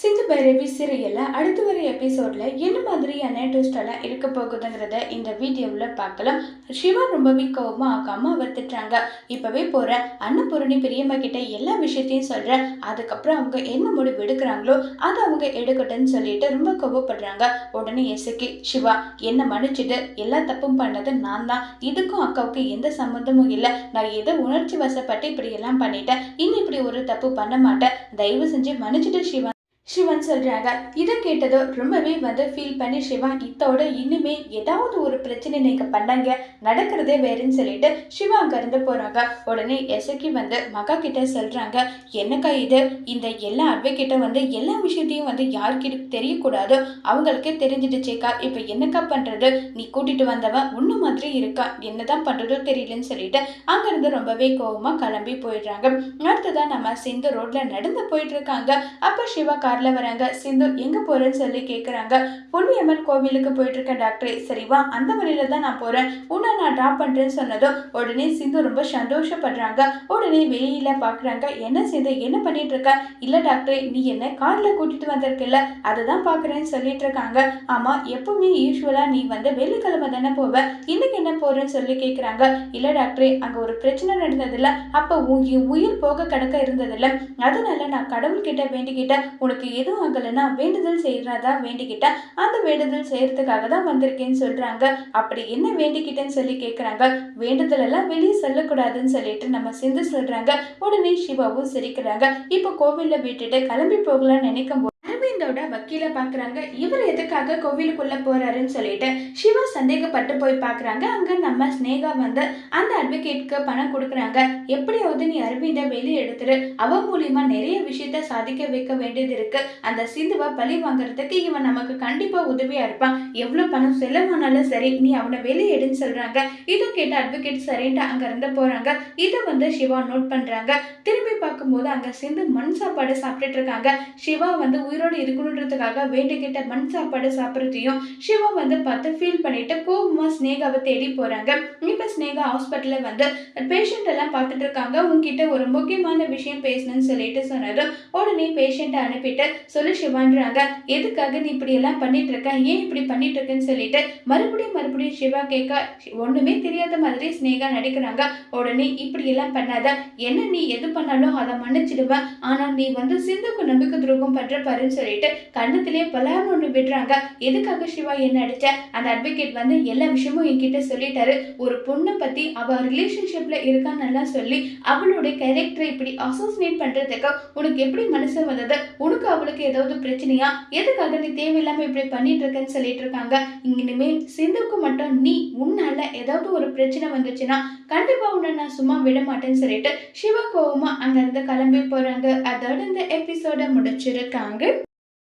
சிந்து பைரவி சீரியலில் அடுத்து வர எபிசோடில் என்ன மாதிரியான ட்விஸ்டெல்லாம் இருக்க போகுதுங்கிறத இந்த வீடியோவில் பார்க்கலாம். சிவா ரொம்பவே கோவமாக அவங்க அவர் திட்டுறாங்க இப்போவே போகிறேன் அன்னபூரணி பெரியம்மா கிட்ட எல்லா விஷயத்தையும் சொல்கிறேன் அதுக்கப்புறம் அவங்க என்ன முடிவு எடுக்கிறாங்களோ அதை அவங்க எடுக்கட்டும்னு சொல்லிட்டு ரொம்ப கோவப்படுறாங்க. உடனே எசக்கி சிவா என்னை மன்னிச்சுட்டு எல்லா தப்பும் பண்ணது நான் தான். இதுக்கும் அக்காவுக்கு எந்த சம்மந்தமும் இல்லை. நான் ஏதோ உணர்ச்சி வசப்பட்டு இப்படி எல்லாம் பண்ணிட்டேன். இன்னும் இப்படி ஒரு தப்பு பண்ண மாட்டேன். தயவு செஞ்சு மன்னிச்சுட்டு சிவா. சிவன் சொல்றாங்க. இதை கேட்டதோ ரொம்பவே வந்து ஃபீல் பண்ணி சிவா இத்தோட இன்னுமே ஏதாவது ஒரு பிரச்சனை நீங்க பண்ணாங்க நடக்கிறதே வேறுன்னு சொல்லிட்டு சிவா அங்க இருந்து போறாங்க. உடனே எசக்கி வந்து மகா கிட்ட சொல்றாங்க என்னக்கா இது? இந்த எல்லா அட்வொகேட்டும் வந்து எல்லா விஷயத்தையும் வந்து யாருக்கிட்ட தெரியக்கூடாதோ. அவங்களுக்கே தெரிஞ்சிடுச்சேக்கா. இப்போ என்னக்கா பண்றது? நீ கூட்டிட்டு வந்தவன் உன்ன மாதிரி இருக்கா? என்னதான் பண்றதோ தெரியலன்னு சொல்லிட்டு அங்கிருந்து ரொம்பவே கோபமா கிளம்பி போயிடுறாங்க. அடுத்ததான் நம்ம சிந்து ரோட்ல நடந்து போயிட்டு இருக்காங்க. அப்ப சிவா கார்ல வராங்க. சிந்து எங்க போறேன்னு சொல்லி கேக்குறாங்க. பொன்னியம்மன் கோவிலுக்கு போயிட்டு இருக்கேன் டாக்டர் சரிவா அந்த வழியில தான் நான் போறேன். உன்னை நான் டிராப் பண்றேன்னு சொன்னதும் உடனே சிந்து ரொம்ப சந்தோஷப்படுறாங்க. உடனே வெளியில பாக்குறாங்க. என்ன சிந்து என்ன பண்ணிட்டு இருக்க இல்ல டாக்டர் நீ என்ன கார்ல கூட்டிட்டு வந்திருக்கல அதுதான் பாக்குறேன்னு சொல்லிட்டு இருக்காங்க ஆமா எப்பவுமே யூஸ்வலா நீ வந்து வெள்ளிக்கிழமை தானே போவ. இன்னைக்கு என்ன போறேன்னு சொல்லி கேக்குறாங்க. இல்ல டாக்டர் அங்க ஒரு பிரச்சனை நடந்ததில்ல. அப்ப உன் என் உயிர் போக கிடக்க இருந்ததில்ல. அதனால நான் கடவுள்கிட்ட வேண்டிக்கிட்ட உனக்கு எதுவும் ஆகலைன்னா வேண்டுதல் செய்யறதா வேண்டிக்கிட்டேன் அந்த வேண்டுதல் செய்யறதுக்காக தான் வந்திருக்கேன்னு சொல்றாங்க. அப்படி என்ன வேண்டிக்கிட்டேன்னு சொல்லி கேக்குறாங்க? வேண்டுதல் எல்லாம் வெளியே சொல்லக்கூடாதுன்னு சொல்லிட்டு நம்ம சிந்து சொல்றாங்க. உடனே சிவாவும் சிரிக்கிறாங்க. இப்போ கோவில்ல விட்டுட்டு கிளம்பி போகலாம்னு நினைக்கும் போது அரவிந்தோட வக்கீல பாக்குறாங்க இவர் எதுக்காக கோவிலுக்குள்ள போறாருன்னு சொல்லிட்டு சிவா சந்தேகப்பட்டு போய் பாக்குறாங்க அங்க நம்ம ஸ்னேகா வந்து அந்த அட்வொகேட்க்கு பணம் கொடுக்குறாங்க. எப்படியாவது நீ அரவிந்த வெளியே எடுத்துரு. அவ மூலியமா நிறைய விஷயத்த சாதிக்க வைக்க வேண்டியது இருக்கு. அந்த சிந்துவை பழி வாங்குறதுக்கு இவன் நமக்கு கண்டிப்பா உதவியா இருப்பான். எவ்வளவு பணம் செலவானாலும் சரி நீ அவனை வெளியே எடுன்னு சொல்றாங்க. இதை கேட்ட அட்வொகேட் சரின்ட்டு அங்க இருந்து போறாங்க. இதை வந்து சிவா நோட் பண்றாங்க. திரும்பி பார்க்கும்போது அங்க சிந்து மண் சாப்பாடு சாப்பிட்டுட்டு இருக்காங்க. சிவா வந்து உயிரோடு இருக்கணுன்றதுக்காக வேண்டுகிட்ட மண் சாப்பாடு சாப்பிட்றதையும் சிவா வந்து பார்த்து ஃபீல் பண்ணிட்டு கோபமாக ஸ்னேகாவை தேடி போகிறாங்க இப்போ ஸ்னேகா ஹாஸ்பிட்டலில் வந்து பேஷண்ட் எல்லாம் பார்த்துட்டு இருக்காங்க. உங்ககிட்ட ஒரு முக்கியமான விஷயம் பேசணும்னு சொல்லிட்டு சொன்னதும் உடனே பேஷண்ட்டை அனுப்பிட்டு சொல்லு சிவான்றாங்க. எதுக்காக நீ இப்படி எல்லாம் பண்ணிட்டு இருக்க? ஏன் இப்படி பண்ணிட்டு இருக்கேன்னு சொல்லிட்டு மறுபடியும் மறுபடியும் சிவா கேட்க ஒண்ணுமே தெரியாத மாதிரி ஸ்னேகா நடிக்கிறாங்க. உடனே இப்படி எல்லாம் பண்ணாத. என்ன நீ எது பண்ணாலும் அதை மன்னிச்சிடுவேன் ஆனா நீ வந்து சிந்துக்கு நம்பிக்கை துரோகம் பண்ற பாருன்னு சொல்லிட்டு கண்ணத்திலே பலான்னு ஒன்று விடுறாங்க. எதுக்காக சிவா என்ன அடிச்ச? அந்த அட்வொகேட் வந்து எல்லா விஷயமும் என்கிட்ட சொல்லிட்டாரு. ஒரு பொண்ணை பற்றி அவள் ரிலேஷன்ஷிப்பில் இருக்கான்னு சொல்லி அவளுடைய கேரக்டரை இப்படி அசோசினேட் பண்ணுறதுக்கு உனக்கு எப்படி மனசு வந்தது? உனக்கு அவளுக்கு ஏதாவது பிரச்சனையா? எதுக்காக நீ தேவையில்லாம இப்படி பண்ணிட்டு இருக்கேன்னு சொல்லிட்டு இருக்காங்க. இனிமே சிந்துக்கு மட்டும் நீ உன்னால ஏதாவது ஒரு பிரச்சனை வந்துச்சுன்னா கண்டிப்பா உன்னை நான் சும்மா விட மாட்டேன்னு சொல்லிட்டு சிவ கோவமா அங்க இருந்து கிளம்பி போறாங்க. அதோட இந்த எபிசோட முடிச்சிருக்காங்க.